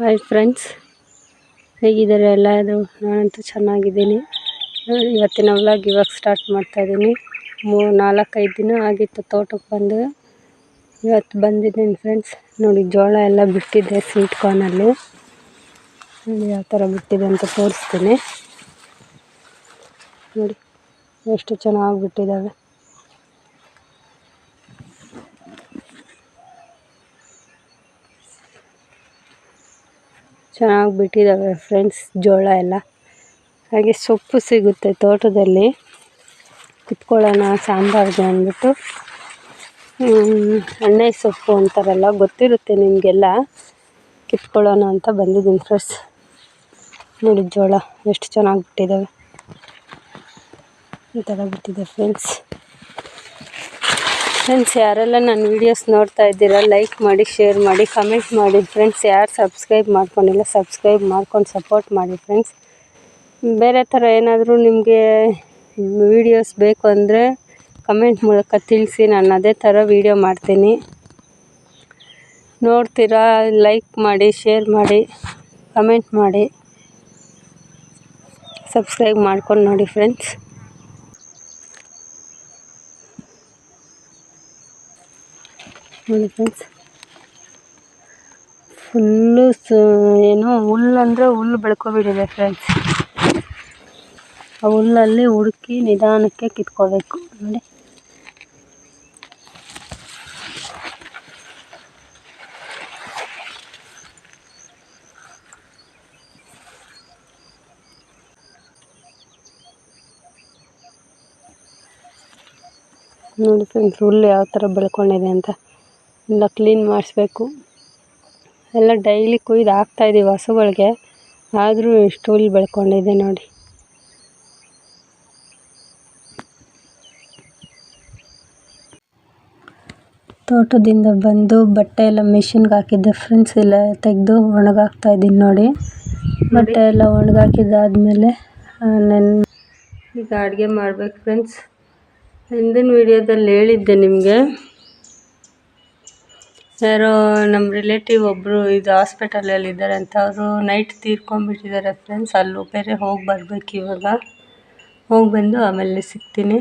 Hi friends ಹೇಗಿದ್ದಾರೆ ಎಲ್ಲರೂ ನಾನಂತೂ ಚೆನ್ನಾಗಿದ್ದೀನಿ. ಇವತ್ತಿನ ವ್ಲಾಗ್ ಇವಾಗ ಸ್ಟಾರ್ಟ್ ಮಾಡ್ತಾಯಿದ್ದೀನಿ ಮೂ ನಾಲ್ಕೈದು ದಿನ ಆಗಿತ್ತು ತೋಟಕ್ಕೆ ಬಂದು. ಇವತ್ತು ಬಂದಿದ್ದೀನಿ ಫ್ರೆಂಡ್ಸ್ ನೋಡಿ, ಜೋಳ ಎಲ್ಲ ಬಿಟ್ಟಿದ್ದೆ ಸ್ವೀಟ್ ಕಾರ್ನಲ್ಲಿ ಯಾವ ಥರ ಬಿಟ್ಟಿದೆ ಅಂತ ತೋರಿಸ್ತೀನಿ. ನೋಡಿ, ಎಷ್ಟು ಚೆನ್ನಾಗಿ ಬಿಟ್ಟಿದ್ದಾವೆ. ಚೆನ್ನಾಗಿ ಬಿಟ್ಟಿದ್ದಾವೆ ಫ್ರೆಂಡ್ಸ್ ಜೋಳ ಎಲ್ಲ. ಹಾಗೆ ಸೊಪ್ಪು ಸಿಗುತ್ತೆ ತೋಟದಲ್ಲಿ. ಕಿತ್ಕೊಳ್ಳೋಣ, ಸಾಂಬಾರ್ಗೆ ಅಂದ್ಬಿಟ್ಟು. ಎಣ್ಣೆ ಸೊಪ್ಪು ಅಂತಾರಲ್ಲ, ಗೊತ್ತಿರುತ್ತೆ ನಿಮಗೆಲ್ಲ. ಕಿತ್ಕೊಳ್ಳೋಣ ಅಂತ ಬಂದಿದ್ದೀನಿ ಫ್ರೆಂಡ್ಸ್ ನೋಡಿ ಜೋಳ, ಎಷ್ಟು ಚೆನ್ನಾಗಿ ಬಿಟ್ಟಿದ್ದಾವೆ ಈ ಥರ ಬಿಟ್ಟಿದೆ ಫ್ರೆಂಡ್ಸ್ ಫ್ರೆಂಡ್ಸ್, ಯಾರೆಲ್ಲ ನನ್ನ ವೀಡಿಯೋಸ್ ನೋಡ್ತಾ ಇದ್ದೀರಾ ಲೈಕ್ ಮಾಡಿ ಶೇರ್ ಮಾಡಿ ಕಮೆಂಟ್ ಮಾಡಿ ಫ್ರೆಂಡ್ಸ್ ಯಾರು ಸಬ್ಸ್ಕ್ರೈಬ್ ಮಾಡ್ಕೊಂಡಿಲ್ಲ ಸಬ್ಸ್ಕ್ರೈಬ್ ಮಾಡ್ಕೊಂಡು ಸಪೋರ್ಟ್ ಮಾಡಿ ಫ್ರೆಂಡ್ಸ್ ಬೇರೆ ಥರ ಏನಾದರೂ ನಿಮಗೆ ವೀಡಿಯೋಸ್ ಬೇಕು ಅಂದರೆ ಕಮೆಂಟ್ ಮೂಲಕ ತಿಳಿಸಿ, ನಾನು ಅದೇ ಥರ ವೀಡಿಯೋ ಮಾಡ್ತೀನಿ. ನೋಡ್ತೀರಾ ಲೈಕ್ ಮಾಡಿ ಶೇರ್ ಮಾಡಿ ಕಮೆಂಟ್ ಮಾಡಿ ಸಬ್ಸ್ಕ್ರೈಬ್ ಮಾಡ್ಕೊಂಡು ನೋಡಿ ಫ್ರೆಂಡ್ಸ್ ನೋಡಿ ಫ್ರೆಂಡ್ಸ್ ಫುಲ್ಲು ಸ, ಏನು ಹುಲ್ಲಂದರೆ ಹುಲ್ಲು ಬೆಳ್ಕೊಬಿಟ್ಟಿದೆ ಫ್ರೆಂಡ್ಸ್ ಆ ಹುಲ್ಲಲ್ಲಿ ಹುಡುಕಿ ನಿಧಾನಕ್ಕೆ ಕಿತ್ಕೋಬೇಕು ನೋಡಿ. ನೋಡಿ ಫ್ರೆಂಡ್ಸ್ ಹುಲ್ಲು ಯಾವ ಥರ ಬೆಳ್ಕೊಂಡಿದೆ ಅಂತ. ಎಲ್ಲ ಕ್ಲೀನ್ ಮಾಡಿಸ್ಬೇಕು. ಎಲ್ಲ ಡೈಲಿ ಕುಯ್ದು ಹಾಕ್ತಾಯಿದ್ದೀವಿ ಹಸುಗಳಿಗೆ. ಆದರೂ ಎಷ್ಟು ಹುಲ್ಲು ಬೆಳ್ಕೊಂಡಿದೆ ನೋಡಿ. ತೋಟದಿಂದ ಬಂದು ಬಟ್ಟೆ ಎಲ್ಲ ಮಿಷಿನ್ಗೆ ಹಾಕಿದ್ದೆ ಫ್ರೆಂಡ್ಸ್ ಎಲ್ಲ ತೆಗೆದು ಒಣಗಾಕ್ತಾ ಇದ್ದೀನಿ ನೋಡಿ. ಬಟ್ಟೆ ಎಲ್ಲ ಒಣಗಾಕಿದ್ದಾದಮೇಲೆ ನೆನ್ ಈಗ ಅಡುಗೆ ಮಾಡ್ಬೇಕು ಫ್ರೆಂಡ್ಸ್ ಹಿಂದಿನ ವೀಡಿಯೋದಲ್ಲಿ ಹೇಳಿದ್ದೆ ನಿಮಗೆ. ಯಾರೋ ನಮ್ಮ ರಿಲೇಟಿವ್ ಒಬ್ಬರು ಇದು ಹಾಸ್ಪಿಟಲಲ್ಲಿ ಇದ್ದಾರೆ ಅಂತ ಅವರು ನೈಟ್ ತೀರ್ಕೊಂಡ್ಬಿಟ್ಟಿದ್ದಾರೆ ಫ್ರೆಂಡ್ಸ್ ಅಲ್ಲೂ ಬೇರೆ ಹೋಗಿ ಬರಬೇಕು ಇವಾಗ. ಹೋಗಿ ಬಂದು ಆಮೇಲೆ ಸಿಗ್ತೀನಿ.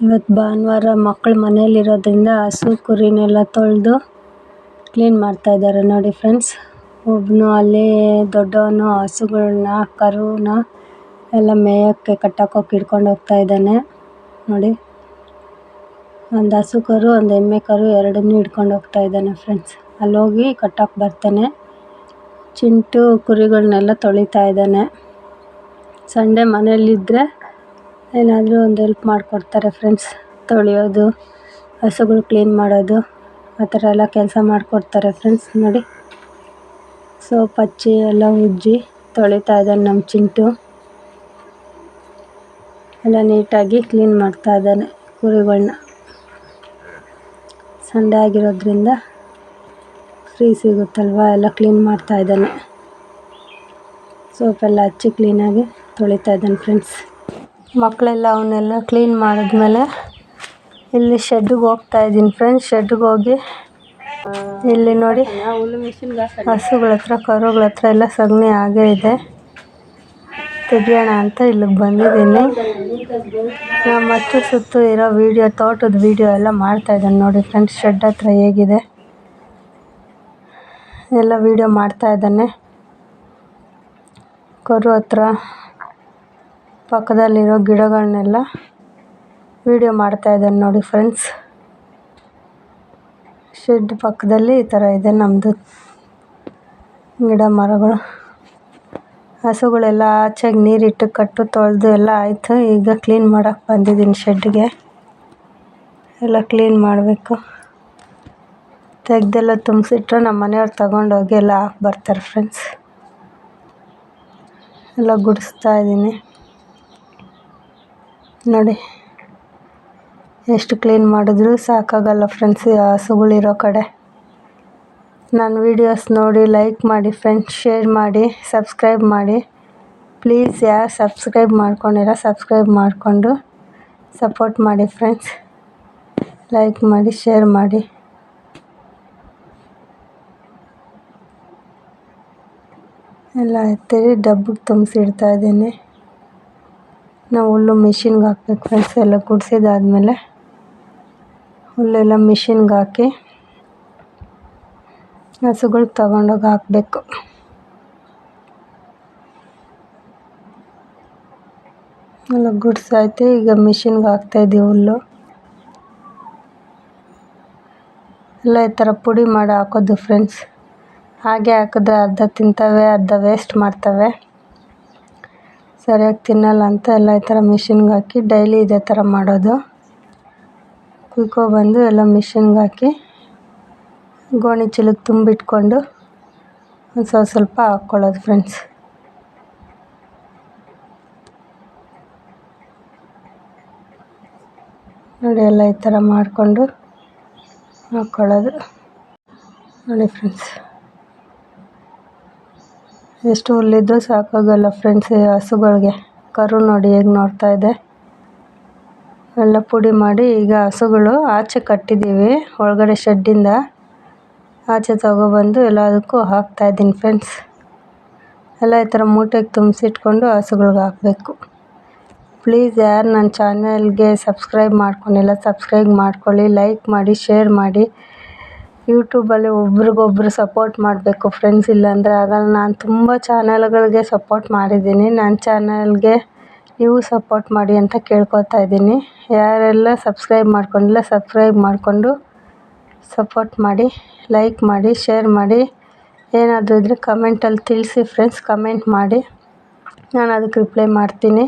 ಇವತ್ತು ಭಾನುವಾರ ಮಕ್ಕಳು ಮನೇಲಿರೋದ್ರಿಂದ ಹಸು, ಕುರಿನೆಲ್ಲ ತೊಳೆದು ಕ್ಲೀನ್ ಮಾಡ್ತಾ ಇದ್ದಾರೆ ನೋಡಿ ಫ್ರೆಂಡ್ಸ್ ಒಬ್ಬನು ಅಲ್ಲಿ ದೊಡ್ಡವನು ಹಸುಗಳನ್ನ ಕರುನ ಎಲ್ಲ ಮೇಯೋಕ್ಕೆ ಕಟ್ಟಾಕೋಕೆ ಹಿಡ್ಕೊಂಡು ಹೋಗ್ತಾ ಇದ್ದಾನೆ. ನೋಡಿ. ಒಂದು ಹಸು ಕರು ಒಂದು ಎಮ್ಮೆ ಕರು ಎರಡನ್ನೂ ಹಿಡ್ಕೊಂಡು ಹೋಗ್ತಾ ಇದ್ದಾನೆ ಫ್ರೆಂಡ್ಸ್ ಅಲ್ಲಿ ಹೋಗಿ ಕಟ್ಟೋಕೆ ಬರ್ತಾನೆ. ಚಿಂಟು ಕುರಿಗಳನ್ನೆಲ್ಲ ತೊಳಿತಾ ಇದ್ದಾನೆ. ಸಂಡೇ ಮನೆಯಲ್ಲಿದ್ದರೆ ಏನಾದರೂ ಒಂದು ಹೆಲ್ಪ್ ಮಾಡಿಕೊಡ್ತಾರೆ ಫ್ರೆಂಡ್ಸ್ ತೊಳೆಯೋದು, ಹಸುಗಳು ಕ್ಲೀನ್ ಮಾಡೋದು, ಆ ಥರ ಎಲ್ಲ ಕೆಲಸ ಮಾಡಿಕೊಡ್ತಾರೆ ಫ್ರೆಂಡ್ಸ್ ನೋಡಿ. ಸೋಪ್ ಹಚ್ಚಿ ಎಲ್ಲ ಉಜ್ಜಿ ತೊಳಿತಾ ಇದ್ದಾನೆ ನಮ್ಮ ಚಿಂಟು. ಎಲ್ಲ ನೀಟಾಗಿ ಕ್ಲೀನ್ ಮಾಡ್ತಾ ಇದ್ದಾನೆ ಕುರಿಗಳನ್ನ ಸಂಡೇ ಆಗಿರೋದ್ರಿಂದ ಫ್ರೀ ಸಿಗುತ್ತಲ್ವ? ಎಲ್ಲ ಕ್ಲೀನ್ ಮಾಡ್ತಾ ಇದ್ದಾನೆ. ಸೋಪೆಲ್ಲ ಹಚ್ಚಿ ಕ್ಲೀನಾಗಿ ತೊಳಿತಾ ಇದ್ದಾನೆ ಫ್ರೆಂಡ್ಸ್ ಮಕ್ಕಳೆಲ್ಲ ಅವನ್ನೆಲ್ಲ ಕ್ಲೀನ್ ಮಾಡಿದ್ಮೇಲೆ ಇಲ್ಲಿ ಶೆಡ್ಡಿಗೆ ಹೋಗ್ತಾ ಇದ್ದೀನಿ ಫ್ರೆಂಡ್ಸ್ ಶೆಡ್ಗೆ ಹೋಗಿ ಇಲ್ಲಿ ನೋಡಿ ಹಸುಗಳ ಹತ್ರ ಕರುಗಳ ಹತ್ರ ಎಲ್ಲ ಸಗಣಿ ಆಗೇ ಇದೆ. ತೆಗಿಯೋಣ ಅಂತ ಇಲ್ಲಿಗೆ ಬಂದಿದ್ದೀನಿ. ನಮ್ಮ ಅಚ್ಚು ಸುತ್ತು ಇರೋ ವೀಡಿಯೋ ತೋಟದ ವೀಡಿಯೋ ಎಲ್ಲ ಮಾಡ್ತಾ ಇದ್ದಾನೆ ನೋಡಿ ಫ್ರೆಂಡ್ಸ್ ಶೆಡ್ ಹತ್ರ ಹೇಗಿದೆ. ಎಲ್ಲ ವೀಡಿಯೋ ಮಾಡ್ತಾ ಇದ್ದಾನೆ. ಕರು ಹತ್ರ ಪಕ್ಕದಲ್ಲಿರೋ ಗಿಡಗಳನ್ನೆಲ್ಲ ವೀಡಿಯೋ ಮಾಡ್ತಾ ಇದ್ದಾನೆ ನೋಡಿ ಫ್ರೆಂಡ್ಸ್ ಶೆಡ್ ಪಕ್ಕದಲ್ಲಿ ಈ ಥರ ಇದೆ ನಮ್ಮದು ಗಿಡ ಮರಗಳು. ಹಸುಗಳೆಲ್ಲ ಆಚೆಗೆ ನೀರಿಟ್ಟು ಕಟ್ಟು ತೊಳೆದು ಎಲ್ಲ ಆಯಿತು. ಈಗ ಕ್ಲೀನ್ ಮಾಡೋಕ್ಕೆ ಬಂದಿದ್ದೀನಿ ಶೆಡ್ಗೆ ಎಲ್ಲ ಕ್ಲೀನ್ ಮಾಡಬೇಕು. ತೆಗ್ದೆಲ್ಲ ತುಂಬಿಸಿಟ್ರೆ ನಮ್ಮ ಮನೆಯವ್ರು ತಗೊಂಡೋಗಿ ಎಲ್ಲ ಹಾಕಿ ಬರ್ತಾರೆ ಫ್ರೆಂಡ್ಸ್ ಎಲ್ಲ ಗುಡಿಸ್ತಾ ಇದ್ದೀನಿ. ನೋಡಿ, ಎಷ್ಟು ಕ್ಲೀನ್ ಮಾಡಿದ್ರು ಸಾಕಾಗಲ್ಲ ಫ್ರೆಂಡ್ಸ್ ಹಸುಗಳಿರೋ ಕಡೆ. ನನ್ನ ವೀಡಿಯೋಸ್ ನೋಡಿ ಲೈಕ್ ಮಾಡಿ ಫ್ರೆಂಡ್ಸ್ ಶೇರ್ ಮಾಡಿ ಸಬ್ಸ್ಕ್ರೈಬ್ ಮಾಡಿ. ಪ್ಲೀಸ್ ಯಾರು ಸಬ್ಸ್ಕ್ರೈಬ್ ಮಾಡ್ಕೊಂಡಿರ ಸಬ್ಸ್ಕ್ರೈಬ್ ಮಾಡಿಕೊಂಡು ಸಪೋರ್ಟ್ ಮಾಡಿ ಫ್ರೆಂಡ್ಸ್ ಲೈಕ್ ಮಾಡಿ ಶೇರ್ ಮಾಡಿ. ಎಲ್ಲ ಎತ್ತಿ ಡಬ್ಬಕ್ಕೆ ತುಂಬಿಸಿಡ್ತಾ ಇದ್ದೀನಿ. ನಾವು ಹುಲ್ಲು ಮಿಷಿನ್ಗೆ ಹಾಕ್ಬೇಕು ಫ್ರೆಂಡ್ಸ್ ಎಲ್ಲ ಗುಡಿಸಿದಾದ್ಮೇಲೆ. ಹುಲ್ಲೆಲ್ಲ ಮಿಷಿನ್ಗೆ ಹಾಕಿ. ಹಸುಗಳಿಗೆ ತಗೊಂಡೋಗಿ ಹಾಕಬೇಕು. ಎಲ್ಲ ಗುಡ್ಸಾಯ್ತು ಈಗ ಮಿಷಿನ್ಗೆ ಹಾಕ್ತಾಯಿದ್ದೀವಿ ಹುಲ್ಲು. ಎಲ್ಲ ಈ ಥರ ಪುಡಿ ಮಾಡಿ ಹಾಕೋದು ಫ್ರೆಂಡ್ಸ್. ಹಾಗೆ ಹಾಕಿದ್ರೆ ಅರ್ಧ ತಿಂತವೆ, ಅರ್ಧ ವೇಸ್ಟ್ ಮಾಡ್ತವೆ. ಸರಿಯಾಗಿ ತಿನ್ನಲ್ಲ ಅಂತ ಎಲ್ಲ ಈ ಥರ ಮಿಷಿನ್ಗೆ ಹಾಕಿ ಡೈಲಿ ಇದೇ ಥರ ಮಾಡೋದು. ಬಂದು ಎಲ್ಲ ಮಿಷಿನ್ಗೆ ಹಾಕಿ ಗೋಣಿ ಚೀಲಕ್ಕೆ ತುಂಬಿಟ್ಕೊಂಡು ಒಂದು ಸ್ವಲ್ಪ ಸ್ವಲ್ಪ ಹಾಕ್ಕೊಳ್ಳೋದು ಫ್ರೆಂಡ್ಸ್ ನೋಡಿ ಎಲ್ಲ ಈ ಥರ ಮಾಡಿಕೊಂಡು ಹಾಕ್ಕೊಳ್ಳೋದು ನೋಡಿ ಫ್ರೆಂಡ್ಸ್ ಎಷ್ಟು ಹುಲ್ಲಿದ್ರೂ ಸಾಕಾಗಲ್ಲ ಫ್ರೆಂಡ್ಸ್ ಹಸುಗಳಿಗೆ. ಕರು ನೋಡಿ ಹೇಗೆ ನೋಡ್ತಾ ಇದೆ. ಎಲ್ಲ ಪುಡಿ ಮಾಡಿ ಈಗ ಹಸುಗಳು ಆಚೆ ಕಟ್ಟಿದ್ದೀವಿ ಒಳಗಡೆ ಶೆಡ್ಡಿಂದ ಆಚೆ ತಗೊಬಂದು ಎಲ್ಲದಕ್ಕೂ ಹಾಕ್ತಾಯಿದ್ದೀನಿ ಫ್ರೆಂಡ್ಸ್. ಎಲ್ಲ ಈ ಥರ ಮೂಟೆಗೆ ತುಂಬಿಸಿಟ್ಕೊಂಡು ಹಸುಗಳ್ಗೆ ಹಾಕಬೇಕು. ಪ್ಲೀಸ್ ಯಾರು ನನ್ನ ಚಾನಲ್ಗೆ ಸಬ್ಸ್ಕ್ರೈಬ್ ಮಾಡ್ಕೊಂಡಿಲ್ಲ, ಸಬ್ಸ್ಕ್ರೈಬ್ ಮಾಡ್ಕೊಳ್ಳಿ, ಲೈಕ್ ಮಾಡಿ, ಶೇರ್ ಮಾಡಿ. ಯೂಟ್ಯೂಬಲ್ಲಿ ಒಬ್ರಿಗೊಬ್ರು ಸಪೋರ್ಟ್ ಮಾಡಬೇಕು ಫ್ರೆಂಡ್ಸ್. ಇಲ್ಲಾಂದರೆ ಆಗಲ್ಲ, ನಾನು ತುಂಬ ಚಾನಲ್ಗಳಿಗೆ ಸಪೋರ್ಟ್ ಮಾಡಿದ್ದೀನಿ. ನನ್ನ ಚಾನಲ್ಗೆ ನೀವು ಸಪೋರ್ಟ್ ಮಾಡಿ ಅಂತ ಕೇಳ್ಕೊತಾ ಇದ್ದೀನಿ. ಯಾರೆಲ್ಲ ಸಬ್ಸ್ಕ್ರೈಬ್ ಮಾಡ್ಕೊಂಡಿಲ್ಲ, ಸಬ್ಸ್ಕ್ರೈಬ್ ಮಾಡಿಕೊಂಡು ಸಪೋರ್ಟ್ ಮಾಡಿ ಲೈಕ್ ಮಾಡಿ ಶೇರ್ ಮಾಡಿ. ಏನಾದರೂ ಇದ್ದರೆ ಕಮೆಂಟಲ್ಲಿ ತಿಳಿಸಿ ಫ್ರೆಂಡ್ಸ್ ಕಮೆಂಟ್ ಮಾಡಿ. ನಾನು ಅದಕ್ಕೆ ರಿಪ್ಲೈ ಮಾಡ್ತೀನಿ.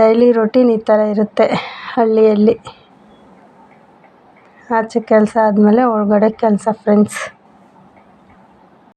ಡೈಲಿ ರೊಟೀನ್ ಈ ಥರ ಇರುತ್ತೆ ಹಳ್ಳಿಯಲ್ಲಿ. ಆಚೆ ಕೆಲಸ ಆದಮೇಲೆ ಒಳಗಡೆ ಕೆಲಸ ಫ್ರೆಂಡ್ಸ್